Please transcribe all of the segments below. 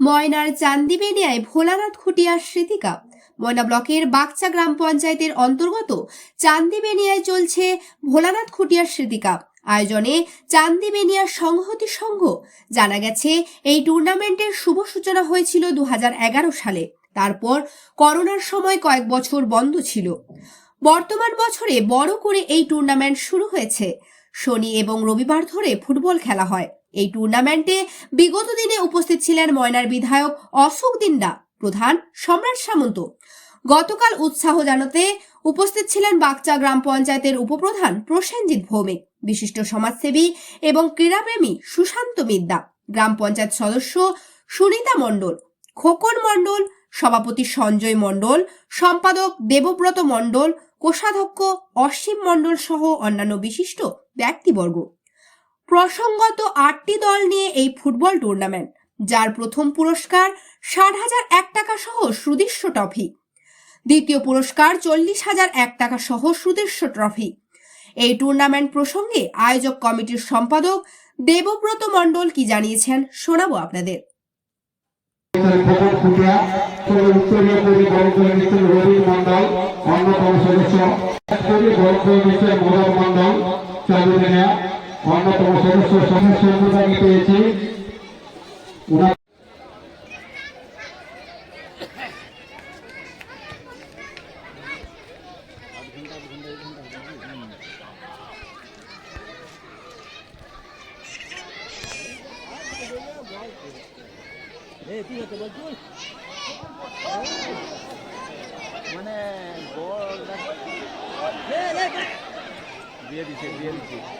ময়নার চান্দিবেনিয়ায় ভোলানাথ খুটিয়ার স্মৃতিকা। ময়না ব্লকের বাগচা গ্রাম পঞ্চায়েতের অন্তর্গত চান্দিবেনিয়ায় চলছে ভোলানাথ খুটিয়ার স্মৃতিকা। আয়োজনে চান্দিবেনিয়ার সংহতি সংঘ। জানা গেছে, এই টুর্নামেন্টের শুভ সূচনা হয়েছিল দু হাজার এগারো সালে। তারপর করোনার সময় কয়েক বছর বন্ধ ছিল। বর্তমান বছরে বড় করে এই টুর্নামেন্ট শুরু হয়েছে। শনি এবং রবিবার ধরে ফুটবল খেলা হয়। এই টুর্নামেন্টে বিগত দিনে উপস্থিত ছিলেন ময়নার বিধায়ক অশোক দিন্দা প্রধান সম্রাট সামন্ত। গতকাল উৎসাহ জানাতে উপস্থিত ছিলেন বাগচা গ্রাম পঞ্চায়েতের উপপ্রধান প্রসেনজিৎ ভৌমিক বিশিষ্ট সমাজসেবী এবং ক্রীড়াপ্রেমী সুশান্ত মিদ্যা গ্রাম পঞ্চায়েত সদস্য সুনিতা মণ্ডল, খোকন মণ্ডল, সভাপতি সঞ্জয় মণ্ডল, সম্পাদক দেবব্রত মণ্ডল, কোষাধ্যক্ষ অসীম মণ্ডল সহ অন্যান্য বিশিষ্ট ব্যক্তিবর্গ। প্রসঙ্গত আটটি দল নিয়ে এই ফুটবল টুর্নামেন্ট যার প্রথম পুরস্কার ষাট হাজার এক টাকা সহ সুদৃশ্য ট্রফি দ্বিতীয় পুরস্কার চল্লিশ হাজার এক টাকা সহ সুদৃশ্য ট্রফি এই টুর্নামেন্ট প্রসঙ্গে আয়োজক কমিটির সম্পাদক দেবব্রত মণ্ডল কি জানিয়েছেন শোনাবো আপনাদের। মন্ডল অন্যতম সদস্য সদস্য আমি পেয়েছি। মানে দিয়ে দিছে দিয়ে দিছে।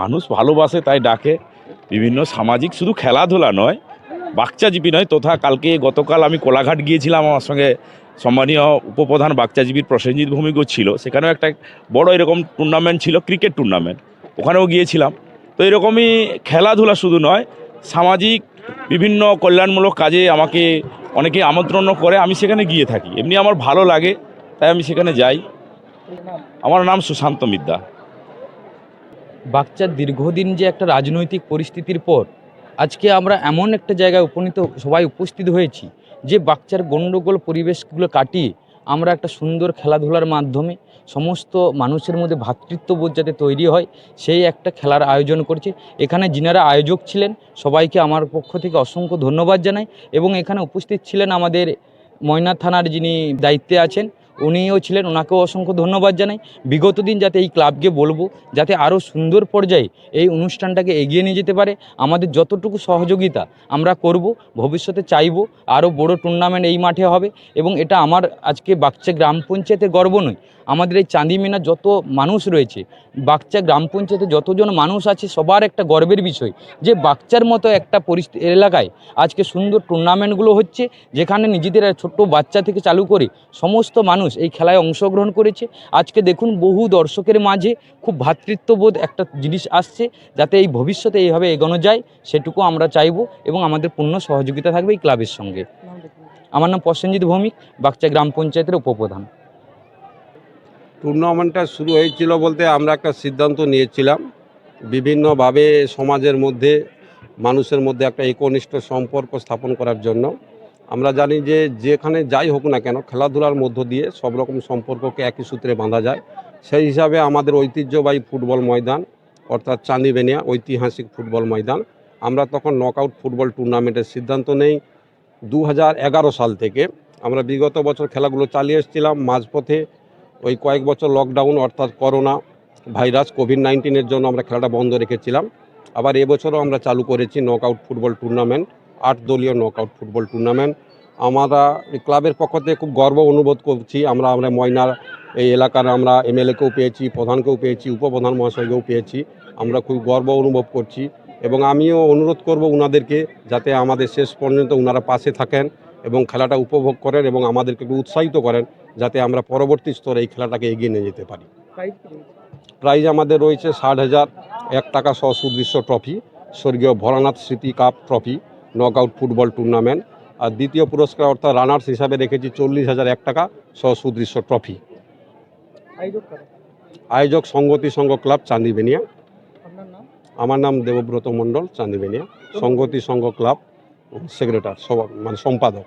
মানুষ ভালোবাসে, তাই ডাকে। বিভিন্ন সামাজিক শুধু খেলাধুলা নয় বাচ্চাজীবী নয়। তথা কালকে গতকাল আমি কোলাঘাট গিয়েছিলাম, আমার সঙ্গে সম্মানীয় উপপ্রধান বাচ্চাজীবীর প্রসেনজিৎ ভৌমিকও ছিল। সেখানেও একটা বড় এরকম টুর্নামেন্ট ছিল ক্রিকেট টুর্নামেন্ট ওখানেও গিয়েছিলাম। তো এরকমই খেলাধুলা শুধু নয়, সামাজিক বিভিন্ন কল্যাণমূলক কাজে আমাকে অনেকে আমন্ত্রণ করে, আমি সেখানে গিয়ে থাকি। এমনি আমার ভালো লাগে, তাই আমি সেখানে যাই। আমার নাম সুশান্ত মিদ্যা বাচ্চার দীর্ঘদিন যে একটা রাজনৈতিক পরিস্থিতির পর, আজকে আমরা এমন একটা জায়গায় উপনীত, সবাই উপস্থিত হয়েছি যে বাচ্চার গণ্ডগোল পরিবেশগুলো কাটিয়ে আমরা একটা সুন্দর খেলাধুলার মাধ্যমে সমস্ত মানুষের মধ্যে ভ্রাতৃত্ববোধ যাতে তৈরি হয়, সেই একটা খেলার আয়োজন করছে। এখানে যিনারা আয়োজক ছিলেন, সবাইকে আমার পক্ষ থেকে অসংখ্য ধন্যবাদ জানাই এবং এখানে উপস্থিত ছিলেন আমাদের ময়না থানার যিনি দায়িত্বে আছেন উনিও ছিলেন, ওনাকেও অসংখ্য ধন্যবাদ জানাই। বিগত দিন যাতে এই ক্লাবকে বলব, যাতে আরও সুন্দর পর্যায়ে এই অনুষ্ঠানটাকে এগিয়ে নিয়ে যেতে পারে, আমাদের যতটুকু সহযোগিতা আমরা করব, ভবিষ্যতে চাইব, আরও বড় টুর্নামেন্ট এই মাঠে হবে এবং এটা আমার আজকে বাচ্চা গ্রাম পঞ্চায়েতের গর্ব নয়। আমাদের এই চাঁদি চাঁদিমিনা যত মানুষ রয়েছে বাগচা গ্রাম পঞ্চায়েতে যতজন মানুষ আছে সবার একটা গর্বের বিষয় যে বাগচার মতো একটা পরিস্থিতি এলাকায় আজকে সুন্দর টুর্নামেন্টগুলো হচ্ছে যেখানে নিজেদের ছোট্ট বাচ্চা থেকে চালু করে সমস্ত মানুষ এই খেলায় অংশগ্রহণ করেছে। আজকে দেখুন বহু দর্শকের মাঝে খুব ভ্রাতৃত্ববোধ একটা জিনিস আসছে যাতে এই ভবিষ্যতে এইভাবে এগোনো যায় সেটুকু আমরা চাইব এবং আমাদের পূর্ণ সহযোগিতা থাকবে এই ক্লাবের সঙ্গে। আমার নাম প্রসেনজিৎ ভৌমিক বাগচা গ্রাম পঞ্চায়েতের উপপ্রধান। টুর্নামেন্টটা শুরু হয়েছিল বলতে আমরা একটা সিদ্ধান্ত নিয়েছিলাম। বিভিন্নভাবে সমাজের মধ্যে, মানুষের মধ্যে একটা একনিষ্ঠ সম্পর্ক স্থাপন করার জন্য। আমরা জানি যে যেখানে যাই হোক না কেন, খেলাধুলার মধ্য দিয়ে সব রকম সম্পর্ককে একই সূত্রে বাঁধা যায়। সেই হিসাবে আমাদের ঐতিহ্যবাহী ফুটবল ময়দান, অর্থাৎ চান্দিবেনিয়া ঐতিহাসিক ফুটবল ময়দান। আমরা তখন নকআউট ফুটবল টুর্নামেন্টের সিদ্ধান্ত নেই। দু হাজার এগারো সাল থেকে আমরা বিগত বছর খেলাগুলো চালিয়ে এসেছিলাম। মাঝপথে ওই কয়েক বছর লকডাউন অর্থাৎ করোনা ভাইরাস কোভিড নাইন্টিনের জন্য আমরা খেলাটা বন্ধ রেখেছিলাম। আবার এবছরও আমরা চালু করেছি নকআউট ফুটবল টুর্নামেন্ট আট দলীয় নকআউট ফুটবল টুর্নামেন্ট আমরা ক্লাবের পক্ষ থেকে খুব গর্ব অনুভব করছি। আমরা আমরা ময়নার এই এলাকার আমরা এমএলএকেও পেয়েছি, প্রধানকেও পেয়েছি, উপপ্রধান মহাশয়কেও পেয়েছি। আমরা খুব গর্ব অনুভব করছি এবং আমিও অনুরোধ করব ওনাদেরকে যাতে আমাদের শেষ পর্যন্ত ওনারা পাশে থাকেন। এবং খেলাটা উপভোগ করেন এবং আমাদেরকে একটু উৎসাহিত করেন যাতে আমরা পরবর্তী স্তরে এই খেলাটাকে এগিয়ে নিয়ে যেতে পারি। প্রাইজ আমাদের রয়েছে ষাট হাজার এক টাকা সহ সুদৃশ্য ট্রফি স্বর্গীয় ভরানাথ স্মৃতি cup trophy knockout football tournament আর দ্বিতীয় পুরস্কার অর্থাৎ রানার্স হিসাবে রেখেছি চল্লিশ হাজার এক টাকা সহ সুদৃশ্য ট্রফি আয়োজক সংগতি সংঘ ক্লাব চান্দিবেনিয়া। আমার নাম দেবব্রত মণ্ডল চান্দিবেনিয়া। সংগতি সংঘ ক্লাব সেক্রেটার সভা মানে সম্পাদক।